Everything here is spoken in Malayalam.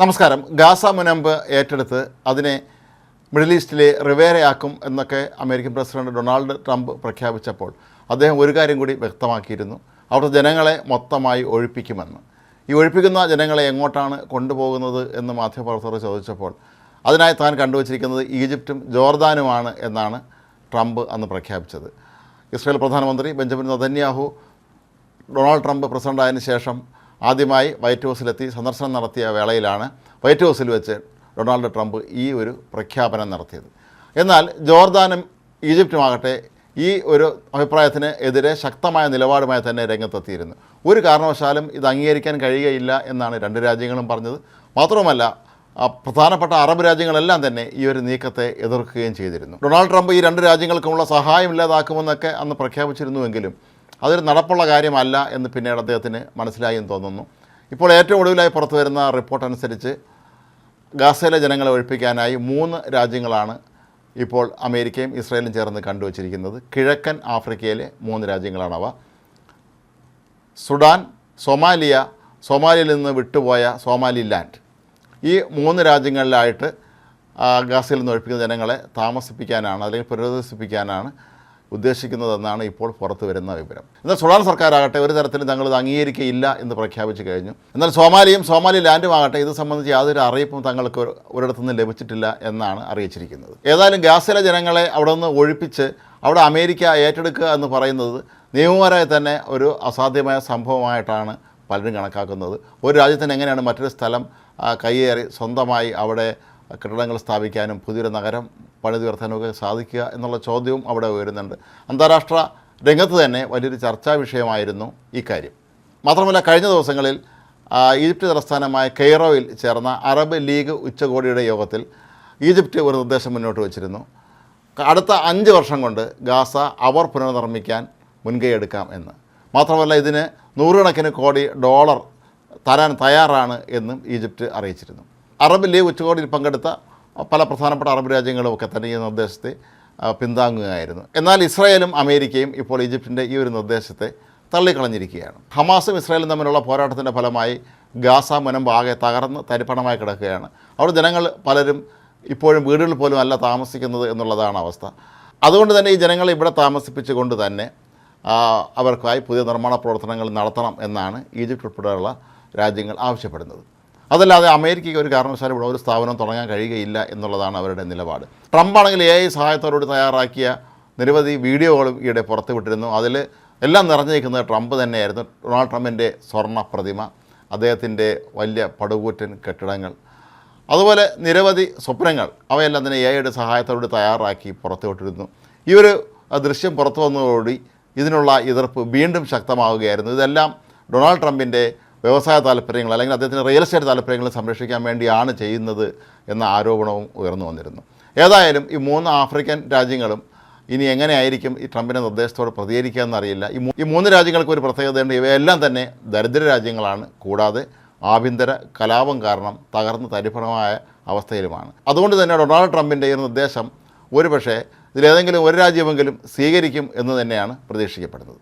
നമസ്കാരം. ഗാസ മുനമ്പ് ഏറ്റെടുത്ത് അതിനെ മിഡിൽ ഈസ്റ്റിലെ റിവേരയാക്കും എന്നൊക്കെ അമേരിക്കൻ പ്രസിഡന്റ് ഡൊണാൾഡ് ട്രംപ് പ്രഖ്യാപിച്ചപ്പോൾ അദ്ദേഹം ഒരു കാര്യം കൂടി വ്യക്തമാക്കിയിരുന്നു. അവിടുത്തെ ജനങ്ങളെ മൊത്തമായി ഒഴിപ്പിക്കുമെന്ന്. ഈ ഒഴിപ്പിക്കുന്ന ജനങ്ങളെ എങ്ങോട്ടാണ് കൊണ്ടുപോകുന്നത് എന്ന് മാധ്യമപ്രവർത്തകർ ചോദിച്ചപ്പോൾ അതിനായി താൻ കണ്ടുവച്ചിരിക്കുന്നത് ഈജിപ്തും ജോർദാനുമാണ് എന്നാണ് ട്രംപ് അന്ന് പ്രഖ്യാപിച്ചത്. ഇസ്രായേൽ പ്രധാനമന്ത്രി ബെഞ്ചമിൻ നതന്യാഹു ഡൊണാൾഡ് ട്രംപ് പ്രസിഡന്റായതിനു ശേഷം ആദ്യമായി വൈറ്റ് ഹൗസിലെത്തി സന്ദർശനം നടത്തിയ വേളയിലാണ് വൈറ്റ് ഹൗസിൽ വെച്ച് ഡൊണാൾഡ് ട്രംപ് ഈ ഒരു പ്രഖ്യാപനം നടത്തിയത്. എന്നാൽ ജോർദാനും ഈജിപ്തുമാകട്ടെ ഈ ഒരു അഭിപ്രായത്തിന് എതിരെ ശക്തമായ നിലപാടുമായി തന്നെ രംഗത്തെത്തിയിരുന്നു. ഒരു കാരണവശാലും ഇത് അംഗീകരിക്കാൻ കഴിയുകയില്ല എന്നാണ് രണ്ട് രാജ്യങ്ങളും പറഞ്ഞത്. മാത്രവുമല്ല പ്രധാനപ്പെട്ട അറബ് രാജ്യങ്ങളെല്ലാം തന്നെ ഈ ഒരു നീക്കത്തെ എതിർക്കുകയും ചെയ്തിരുന്നു. ഡൊണാൾഡ് ട്രംപ് ഈ രണ്ട് രാജ്യങ്ങൾക്കുമുള്ള സഹായം ഇല്ലാതാക്കുമെന്നൊക്കെ അന്ന് പ്രഖ്യാപിച്ചിരുന്നുവെങ്കിലും അതൊരു നടപ്പുള്ള കാര്യമല്ല എന്ന് പിന്നീട് അദ്ദേഹത്തിന് മനസ്സിലായി എന്ന് തോന്നുന്നു. ഇപ്പോൾ ഏറ്റവും ഒടുവിലായി പുറത്തു വരുന്ന റിപ്പോർട്ട് അനുസരിച്ച് ഗാസയിലെ ജനങ്ങളെ ഒഴിപ്പിക്കാനായി മൂന്ന് രാജ്യങ്ങളാണ് ഇപ്പോൾ അമേരിക്കയും ഇസ്രായേലും ചേർന്ന് കണ്ടുവച്ചിരിക്കുന്നത്. കിഴക്കൻ ആഫ്രിക്കയിലെ മൂന്ന് രാജ്യങ്ങളാണവ സുഡാൻ സൊമാലിയ സൊമാലിയയിൽ നിന്ന് വിട്ടുപോയ സോമാലിലാൻഡ്. ഈ മൂന്ന് രാജ്യങ്ങളിലായിട്ട് ഗാസയിൽ നിന്ന് ഒഴിപ്പിക്കുന്ന ജനങ്ങളെ താമസിപ്പിക്കാനാണ് അല്ലെങ്കിൽ പുനരധിവസിപ്പിക്കാനാണ് ഉദ്ദേശിക്കുന്നതെന്നാണ് ഇപ്പോൾ പുറത്തു വരുന്ന വിവരം. എന്നാൽ സുഡാൻ സർക്കാരാകട്ടെ ഒരു തരത്തിലും തങ്ങൾ ഇത് അംഗീകരിക്കുകയില്ല എന്ന് പ്രഖ്യാപിച്ചു കഴിഞ്ഞു. എന്നാൽ സോമാലിയും സോമാലി ലാൻഡും ആകട്ടെ ഇത് സംബന്ധിച്ച് യാതൊരു അറിയിപ്പും തങ്ങൾക്ക് ഒരിടത്തുനിന്ന് ലഭിച്ചിട്ടില്ല എന്നാണ് അറിയിച്ചിരിക്കുന്നത്. ഏതായാലും ഗാസയിലെ ജനങ്ങളെ അവിടെ നിന്ന് ഒഴിപ്പിച്ച് അവിടെ അമേരിക്ക ഏറ്റെടുക്കുക എന്ന് പറയുന്നത് നിയമപരമായി തന്നെ ഒരു അസാധ്യമായ സംഭവമായിട്ടാണ് പലരും കണക്കാക്കുന്നത്. ഒരു രാജ്യത്തിന് എങ്ങനെയാണ് മറ്റൊരു സ്ഥലം കയ്യേറി സ്വന്തമായി അവിടെ കെട്ടിടങ്ങൾ സ്ഥാപിക്കാനും പുതിയൊരു നഗരം പണിതുയർത്താനും ഒക്കെ സാധിക്കുക എന്നുള്ള ചോദ്യവും അവിടെ ഉയരുന്നുണ്ട്. അന്താരാഷ്ട്ര രംഗത്ത് തന്നെ വലിയൊരു ചർച്ചാ വിഷയമായിരുന്നു ഇക്കാര്യം കാര്യം. മാത്രമല്ല കഴിഞ്ഞ ദിവസങ്ങളിൽ ഈജിപ്ത് തലസ്ഥാനമായ കെയ്റോയിൽ ചേർന്ന അറബ് ലീഗ് ഉച്ചകോടിയുടെ യോഗത്തിൽ ഈജിപ്റ്റ് ഒരു നിർദ്ദേശം മുന്നോട്ട് വച്ചിരുന്നു. അടുത്ത അഞ്ച് വർഷം കൊണ്ട് ഗാസ അവർ പുനർനിർമ്മിക്കാൻ മുൻകൈ എടുക്കാം എന്ന്. മാത്രമല്ല ഇതിന് നൂറുകണക്കിന് കോടി ഡോളർ തരാൻ തയ്യാറാണ് എന്നും ഈജിപ്റ്റ് അറിയിച്ചിരുന്നു. അറബ് ലീഗ് ഉച്ചകോടിയിൽ പങ്കെടുത്ത പല പ്രധാനപ്പെട്ട അറബ് രാജ്യങ്ങളും ഒക്കെ തന്നെ ഈ നിർദ്ദേശത്തെ പിന്താങ്ങുകയായിരുന്നു. എന്നാൽ ഇസ്രായേലും അമേരിക്കയും ഇപ്പോൾ ഈജിപ്തിന്റെ ഈ ഒരു നിർദ്ദേശത്തെ തള്ളിക്കളഞ്ഞിരിക്കുകയാണ്. ഹമാസും ഇസ്രായേലും തമ്മിലുള്ള പോരാട്ടത്തിന്റെ ഫലമായി ഗാസ മുനമ്പ് ആകെ തകർന്ന് തരിപ്പണമായി കിടക്കുകയാണ്. അവിടെ ജനങ്ങൾ പലരും ഇപ്പോഴും വീടുകളിൽ പോലും അല്ല താമസിക്കുന്നത് എന്നുള്ളതാണ് അവസ്ഥ. അതുകൊണ്ട് തന്നെ ഈ ജനങ്ങളെ ഇവിടെ താമസിപ്പിച്ചുകൊണ്ട് തന്നെ അവർക്കായി പുതിയ നിർമ്മാണ പ്രവർത്തനങ്ങൾ നടത്തണം എന്നാണ് ഈജിപ്ത് ഉൾപ്പെടെയുള്ള രാജ്യങ്ങൾ ആവശ്യപ്പെടുന്നത്. അതല്ലാതെ അമേരിക്കയ്ക്ക് ഒരു കാരണവശാലും ഇവിടെ ഒരു സ്ഥാപനം തുടങ്ങാൻ കഴിയുകയില്ല എന്നുള്ളതാണ് അവരുടെ നിലപാട്. ട്രംപ് ആണെങ്കിൽ എ ഐ സഹായത്തോടുകൂടി തയ്യാറാക്കിയ നിരവധി വീഡിയോകളും ഈയിടെ പുറത്തുവിട്ടിരുന്നു അതിൽ എല്ലാം നിറഞ്ഞു നിൽക്കുന്നത് ട്രംപ് തന്നെയായിരുന്നു. ഡൊണാൾഡ് ട്രംപിന്റെ സ്വർണ പ്രതിമ അദ്ദേഹത്തിന്റെ വലിയ പടുകൂറ്റൻ കെട്ടിടങ്ങൾ അതുപോലെ നിരവധി സ്വപ്നങ്ങൾ. അവയെല്ലാം തന്നെ എ ഐയുടെ സഹായത്തോട് തയ്യാറാക്കി പുറത്തുവിട്ടിരുന്നു ഈ ഒരു ദൃശ്യം പുറത്തു വന്നതോടുകൂടി ഇതിനുള്ള എതിർപ്പ് വീണ്ടും ശക്തമാവുകയായിരുന്നു. ഇതെല്ലാം ഡൊണാൾഡ് ട്രംപിന്റെ വ്യവസായ താല്പര്യങ്ങൾ അല്ലെങ്കിൽ അദ്ദേഹത്തിന്റെ റിയൽ എസ്റ്റേറ്റ് താല്പര്യങ്ങൾ സംരക്ഷിക്കാൻ വേണ്ടിയാണ് ചെയ്യുന്നത് എന്ന ആരോപണവും ഉയർന്നു വന്നിരുന്നു. ഏതായാലും ഈ മൂന്ന് ആഫ്രിക്കൻ രാജ്യങ്ങളും ഇനി എങ്ങനെയായിരിക്കും ഈ ട്രംപിന്റെ നിർദ്ദേശത്തോട് പ്രതികരിക്കുക എന്നറിയില്ല. ഈ ഈ മൂന്ന് രാജ്യങ്ങൾക്കും ഒരു പ്രത്യേകതയുണ്ട്. ഇവയെല്ലാം തന്നെ ദരിദ്ര രാജ്യങ്ങളാണ്. കൂടാതെ ആഭ്യന്തര കലാപം കാരണം തകർന്ന് തരിപ്പണമായ അവസ്ഥയിലുമാണ്. അതുകൊണ്ട് തന്നെ ഡൊണാൾഡ് ട്രംപിന്റെ ഈ നിർദ്ദേശം ഒരുപക്ഷേ ഇതിലേതെങ്കിലും ഒരു രാജ്യമെങ്കിലും സ്വീകരിക്കും എന്ന് തന്നെയാണ് പ്രതീക്ഷിക്കപ്പെടുന്നത്.